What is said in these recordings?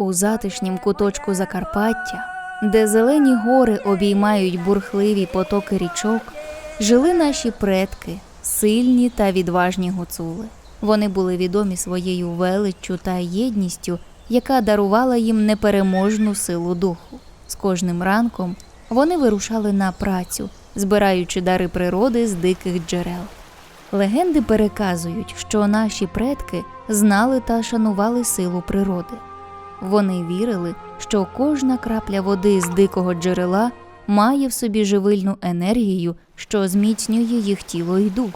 У затишнім куточку Закарпаття, де зелені гори обіймають бурхливі потоки річок, жили наші предки, сильні та відважні гуцули. Вони були відомі своєю величчю та єдністю, яка дарувала їм непереможну силу духу. З кожним ранком вони вирушали на працю, збираючи дари природи з диких джерел. Легенди переказують, що наші предки знали та шанували силу природи. Вони вірили, що кожна крапля води з дикого джерела має в собі живильну енергію, що зміцнює їх тіло і дух.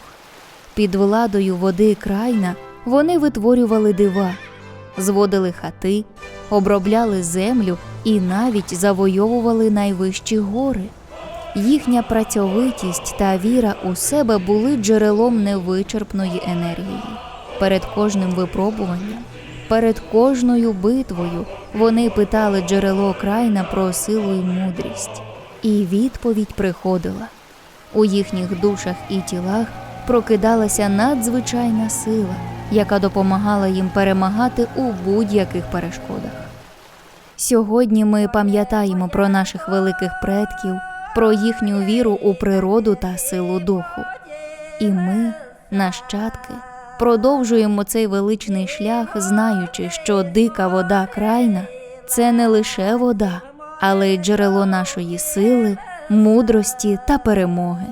Під владою води крайна вони витворювали дива, зводили хати, обробляли землю і навіть завойовували найвищі гори. Їхня працьовитість та віра у себе були джерелом невичерпної енергії. Перед кожним випробуванням, перед кожною битвою вони питали джерело крайна про силу і мудрість, і відповідь приходила. У їхніх душах і тілах прокидалася надзвичайна сила, яка допомагала їм перемагати у будь-яких перешкодах. Сьогодні ми пам'ятаємо про наших великих предків, про їхню віру у природу та силу духу. І ми, нащадки, продовжуємо цей величний шлях, знаючи, що дика вода крайна це не лише вода, але й джерело нашої сили, мудрості та перемоги.